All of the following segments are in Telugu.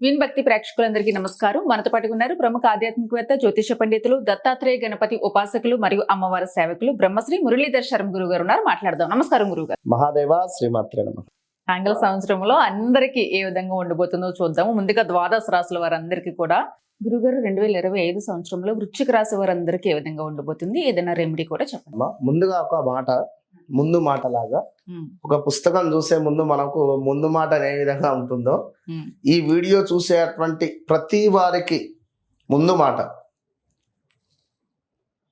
విన్ భక్తి ప్రేక్షకులందరికీ నమస్కారం. మనతో పాటు ఉన్నారు ప్రముఖ ఆధ్యాత్మికవేత్త జ్యోతిష పండితులు దత్తాత్రేయ గణపతి ఉపాసకులు మరియు అమ్మవారి సేవకులు బ్రహ్మశ్రీ మురళీధర్ శర్మ గురువు గారు ఉన్నారు. మాట్లాడదాం. నమస్కారం గురువు గారు. మహాదేవ శ్రీమాత్రే ఆంగ్ల సంవత్సరంలో అందరికీ ఏ విధంగా ఉండబోతుందో చూద్దాము. ముందుగా ద్వాదశ రాశుల వారందరికీ కూడా గురుగారు రెండు వేల ఇరవై ఐదు సంవత్సరంలో వృశ్చిక రాశి వారందరికీ ఏ విధంగా ఉండబోతుంది ఏదైనా రెమెడీ కూడా చెప్పండి. ముందుగా ఒక మాట. ముందు మాట లాగా ఒక పుస్తకం చూసే ముందు మనకు ముందు మాట ఏ విధంగా ఉంటుందో ఈ వీడియో చూసేటువంటి ప్రతి వారికి ముందు మాట.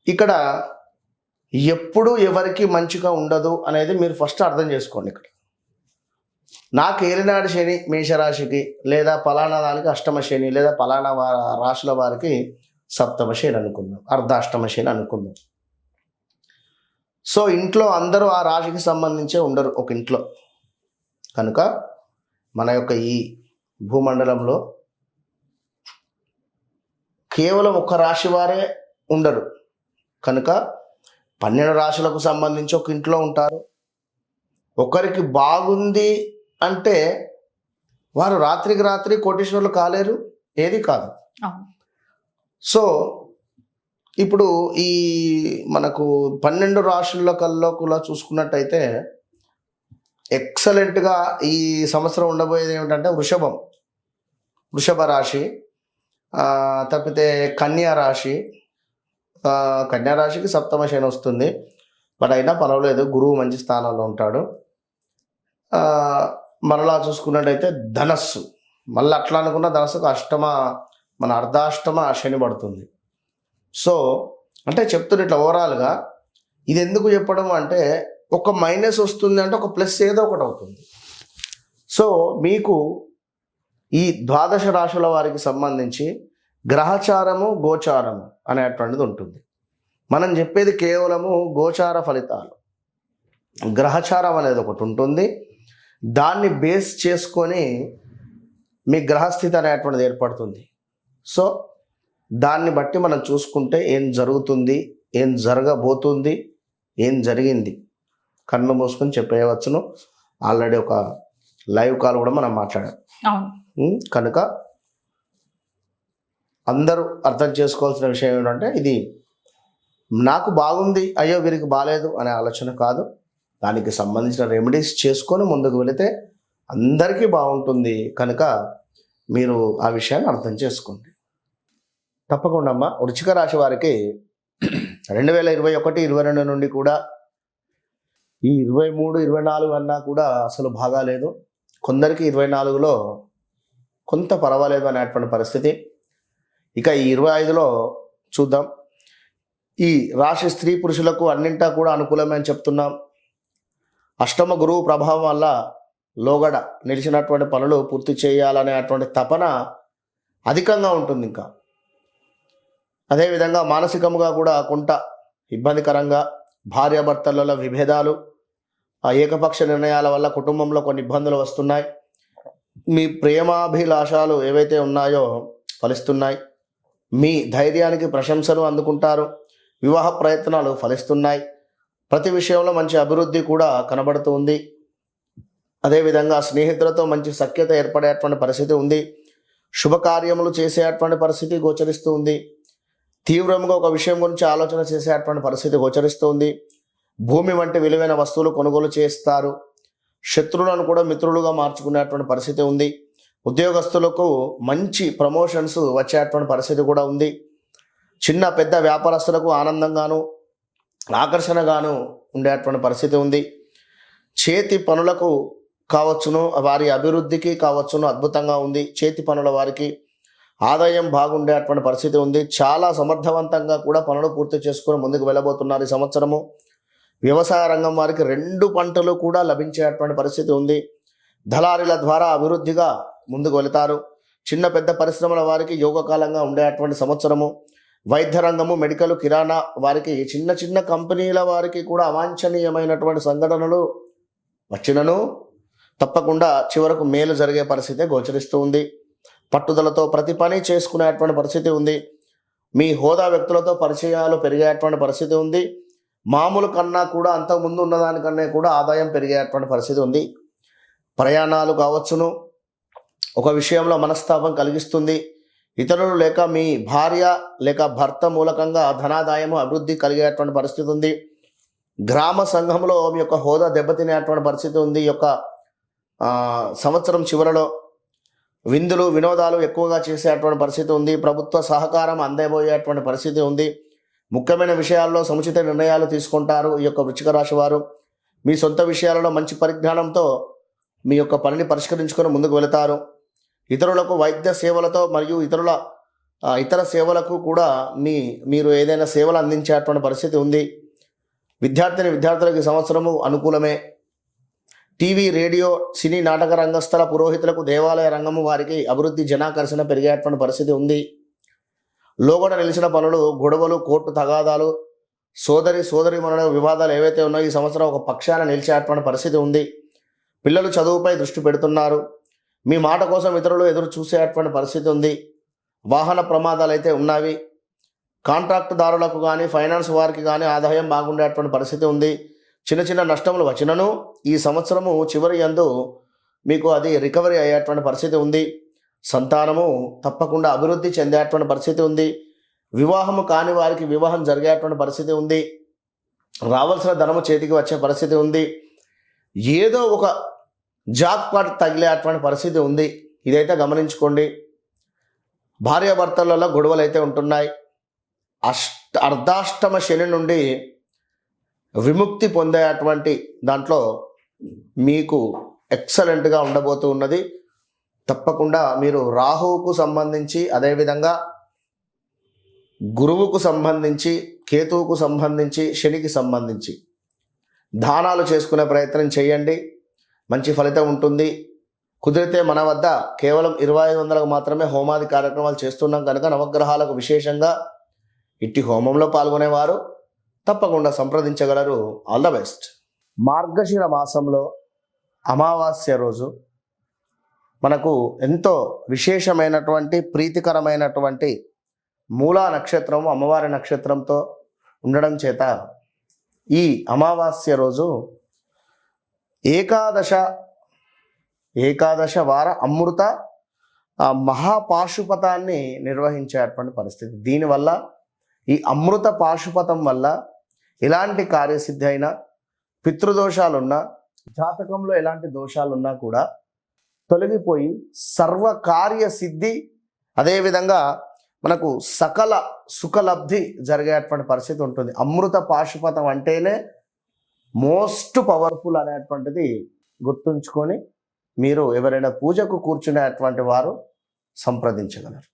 ఇక్కడ ఎప్పుడు ఎవరికి మంచిగా ఉండదు అనేది మీరు ఫస్ట్ అర్థం చేసుకోండి ఇక్కడ. నాకు ఏలినాడు శని మేషరాశికి లేదా పలానా దానికి అష్టమ శని లేదా పలానా రాశుల వారికి సప్తమ శని అనుకుందాం అర్ధాష్టమ శని అనుకుందాం. సో ఇంట్లో అందరూ ఆ రాశికి సంబంధించే ఉండరు ఒక ఇంట్లో. కనుక మన యొక్క ఈ భూమండలంలో కేవలం ఒక రాశి వారే ఉండరు. కనుక పన్నెండు రాశులకు సంబంధించి ఒక ఇంట్లో ఉంటారు. ఒకరికి బాగుంది అంటే వారు రాత్రికి రాత్రి కోటీశ్వరులు కాలేరు ఏది కాదు. సో ఇప్పుడు ఈ మనకు పన్నెండు రాశుల కల్లో కూడా చూసుకున్నట్టయితే ఎక్సలెంట్గా ఈ సంవత్సరం ఉండబోయేది ఏమిటంటే వృషభం. వృషభ రాశి తప్పితే కన్యా రాశి. కన్యా రాశికి సప్తమ శని వస్తుంది. బట్ అయినా పర్వాలేదు గురువు మంచి స్థానంలో ఉంటాడు. మరలా చూసుకున్నట్టయితే ధనస్సు. మళ్ళీ అట్లా అనుకున్న ధనస్సుకు అష్టమ మన అర్ధాష్టమ శని పడుతుంది. సో అంటే చెప్తున్న ఇట్లా ఓవరాల్గా ఇది ఎందుకు చెప్పడం అంటే ఒక మైనస్ వస్తుంది అంటే ఒక ప్లస్ ఏదో ఒకటి అవుతుంది. సో మీకు ఈ ద్వాదశ రాశుల వారికి సంబంధించి గ్రహచారము గోచారము అనేటువంటిది ఉంటుంది. మనం చెప్పేది కేవలము గోచార ఫలితాలు. గ్రహచారం అనేది ఒకటి ఉంటుంది. దాన్ని బేస్ చేసుకొని మీ గ్రహస్థితి అనేటువంటిది ఏర్పడుతుంది. సో దాన్ని బట్టి మనం చూసుకుంటే ఏం జరుగుతుంది ఏం జరగబోతుంది ఏం జరిగింది? కన్ను మూసుకొని చెప్పేయవచ్చును. ఆల్రెడీ ఒక లైవ్ కాల్ కూడా మనం మాట్లాడాం? కనుక అందరూ అర్థం చేసుకోవాల్సిన విషయం ఏంటంటే ఇది నాకు బాగుంది అయ్యో వీరికి బాగాలేదు అనే ఆలోచన కాదు. దానికి సంబంధించిన రెమెడీస్ చేసుకొని ముందుకు వెళితే అందరికీ బాగుంటుంది. కనుక మీరు ఆ విషయాన్ని అర్థం చేసుకోండి. తప్పకుండా అమ్మా వృచ్చిక రాశి వారికి రెండు వేల ఇరవై ఒకటి ఇరవై రెండు నుండి కూడా ఈ ఇరవై మూడు ఇరవై నాలుగు అన్నా కూడా అసలు బాగాలేదు. కొందరికి ఇరవై నాలుగులో కొంత పర్వాలేదు అనేటువంటి పరిస్థితి. ఇక ఈ ఇరవై ఐదులో చూద్దాం. ఈ రాశి స్త్రీ పురుషులకు అన్నింటా కూడా అనుకూలమే అని చెప్తున్నాం. అష్టమ గురువు ప్రభావం వల్ల లోగడ నిలిచినటువంటి పనులు పూర్తి చేయాలనేటువంటి తపన అధికంగా ఉంటుంది ఇంకా అదేవిధంగా మానసికంగా కూడా కొంత ఇబ్బందికరంగా భార్యాభర్తలలో విభేదాలు ఆ ఏకపక్ష నిర్ణయాల వల్ల కుటుంబంలో కొన్ని ఇబ్బందులు వస్తున్నాయి. మీ ప్రేమాభిలాషాలు ఏవైతే ఉన్నాయో ఫలిస్తున్నాయి. మీ ధైర్యానికి ప్రశంసలు అందుకుంటారు. వివాహ ప్రయత్నాలు ఫలిస్తున్నాయి. ప్రతి విషయంలో మంచి అభివృద్ధి కూడా కనబడుతుంది అదేవిధంగా స్నేహితులతో మంచి సఖ్యత ఏర్పడేటువంటి పరిస్థితి ఉంది. శుభకార్యములు చేసేటువంటి పరిస్థితి గోచరిస్తూ ఉంది. తీవ్రంగా ఒక విషయం గురించి ఆలోచన చేసేటువంటి పరిస్థితి గోచరిస్తుంది. భూమి వంటి విలువైన వస్తువులు కొనుగోలు చేస్తారు. శత్రువులను కూడా మిత్రులుగా మార్చుకునేటువంటి పరిస్థితి ఉంది. ఉద్యోగస్తులకు మంచి ప్రమోషన్స్ వచ్చేటువంటి పరిస్థితి కూడా ఉంది. చిన్న పెద్ద వ్యాపారస్తులకు ఆనందంగాను ఆకర్షణగాను ఉండేటువంటి పరిస్థితి ఉంది. చేతి పనులకు కావచ్చును వారి అభివృద్ధికి కావచ్చును అద్భుతంగా ఉంది. చేతి పనుల వారికి ఆదాయం బాగుండేటువంటి పరిస్థితి ఉంది. చాలా సమర్థవంతంగా కూడా పనులు పూర్తి చేసుకుని ముందుకు వెళ్ళబోతున్నారు ఈ సంవత్సరము. వ్యవసాయ రంగం వారికి రెండు పంటలు కూడా లభించేటువంటి పరిస్థితి ఉంది. దళారీల ద్వారా అభివృద్ధిగా ముందుకు వెళతారు. చిన్న పెద్ద పరిశ్రమల వారికి యోగకాలంగా ఉండేటువంటి సంవత్సరము. వైద్య రంగము మెడికల్ కిరాణా వారికి చిన్న చిన్న కంపెనీల వారికి కూడా అవాంఛనీయమైనటువంటి సంఘటనలు వచ్చినను తప్పకుండా చివరకు మేలు జరిగే పరిస్థితి గోచరిస్తూ ఉంది. పట్టుదలతో ప్రతి పని చేసుకునేటువంటి పరిస్థితి ఉంది. మీ హోదా వ్యక్తులతో పరిచయాలు పెరిగేటువంటి పరిస్థితి ఉంది. మామూలు కన్నా కూడా అంతకుముందు ఉన్నదానికన్నా కూడా ఆదాయం పెరిగేటువంటి పరిస్థితి ఉంది. ప్రయాణాలు కావచ్చును. ఒక విషయంలో మనస్తాపం కలిగిస్తుంది. ఇతరులు లేక మీ భార్య లేక భర్త మూలకంగా ధనాదాయము అభివృద్ధి కలిగేటువంటి పరిస్థితి ఉంది. గ్రామ సంఘంలో మీ యొక్క హోదా దెబ్బతినేటువంటి పరిస్థితి ఉంది. ఈ యొక్క సంవత్సరం చివరలో విందులు వినోదాలు ఎక్కువగా చేసేటువంటి పరిస్థితి ఉంది. ప్రభుత్వ సహకారం అందబోయేటువంటి పరిస్థితి ఉంది. ముఖ్యమైన విషయాల్లో సముచిత నిర్ణయాలు తీసుకుంటారు ఈ యొక్క వృచ్చిక రాశి వారు. మీ సొంత విషయాలలో మంచి పరిజ్ఞానంతో మీ యొక్క పనిని పరిష్కరించుకొని ముందుకు వెళతారు. ఇతరులకు వైద్య సేవలతో మరియు ఇతరుల ఇతర సేవలకు కూడా మీ మీరు ఏదైనా సేవలు అందించేటువంటి పరిస్థితి ఉంది. విద్యార్థిని విద్యార్థులకు సంవత్సరము అనుకూలమే. టీవీ రేడియో సినీ నాటక రంగస్థల పురోహితులకు దేవాలయ రంగము వారికి అభివృద్ధి జనాకర్షణ పెరిగేటువంటి పరిస్థితి ఉంది. లోగడ నిలిచిన పనులు గొడవలు కోర్టు తగాదాలు సోదరి సోదరి మన వివాదాలు ఏవైతే ఉన్నాయో ఈ సంవత్సరం ఒక పక్షాన నిలిచేటువంటి పరిస్థితి ఉంది. పిల్లలు చదువుపై దృష్టి పెడుతున్నారు. మీ మాట కోసం ఇతరులు ఎదురు చూసేటువంటి పరిస్థితి ఉంది. వాహన ప్రమాదాలు అయితే ఉన్నవి. కాంట్రాక్టుదారులకు కానీ ఫైనాన్స్ వారికి కానీ ఆదాయం బాగుండేటువంటి పరిస్థితి ఉంది. చిన్న చిన్న నష్టములు వచ్చినను ఈ సంవత్సరము చివరి యందు మీకు అది రికవరీ అయ్యేటువంటి పరిస్థితి ఉంది. సంతానము తప్పకుండా అభివృద్ధి చెందేటువంటి పరిస్థితి ఉంది. వివాహము కాని వారికి వివాహం జరిగేటువంటి పరిస్థితి ఉంది. రావాల్సిన ధనము చేతికి వచ్చే పరిస్థితి ఉంది. ఏదో ఒక జాక్ పాట్ తగిలేటువంటి పరిస్థితి ఉంది. ఇదైతే గమనించుకోండి. భార్యాభర్తలలో గొడవలు అయితే ఉంటున్నాయి. అష్ట అర్ధాష్టమ శని నుండి విముక్తి పొందేటువంటి దాంట్లో మీకు ఎక్సలెంట్గా ఉండబోతూ ఉన్నది. తప్పకుండా మీరు రాహువుకు సంబంధించి అదేవిధంగా గురువుకు సంబంధించి కేతువుకు సంబంధించి శనికి సంబంధించి దానాలు చేసుకునే ప్రయత్నం చేయండి. మంచి ఫలితం ఉంటుంది. కుదిరితే మన వద్ద కేవలం ఇరవై ఐదు వందలకు మాత్రమే హోమాది కార్యక్రమాలు చేస్తున్నాం. కనుక నవగ్రహాలకు విశేషంగా ఇట్టి హోమంలో పాల్గొనేవారు. తప్పకుండా సంప్రదించగలరు. ఆల్ ద బెస్ట్ మార్గశిర మాసంలో అమావాస్య రోజు మనకు ఎంతో విశేషమైనటువంటి ప్రీతికరమైనటువంటి మూలా నక్షత్రం అమ్మవారి నక్షత్రంతో ఉండడం చేత ఈ అమావాస్య రోజు ఏకాదశ ఏకాదశ వార అమృత మహాపాశుపతాన్ని నిర్వహించేటువంటి పరిస్థితి. దీనివల్ల ఈ అమృత పాశుపతం వల్ల ఎలాంటి కార్యసిద్ధి అయినా పితృదోషాలున్నా జాతకంలో ఎలాంటి దోషాలున్నా కూడా తొలగిపోయి సర్వకార్య సిద్ధి అదేవిధంగా మనకు సకల సుఖలబ్ధి జరిగేటువంటి పరిస్థితి ఉంటుంది. అమృత పాశుపతం అంటేనే మోస్ట్ పవర్ఫుల్ అనేటువంటిది గుర్తుంచుకొని మీరు ఎవరైనా పూజకు కూర్చునేటువంటి వారు సంప్రదించగలరు.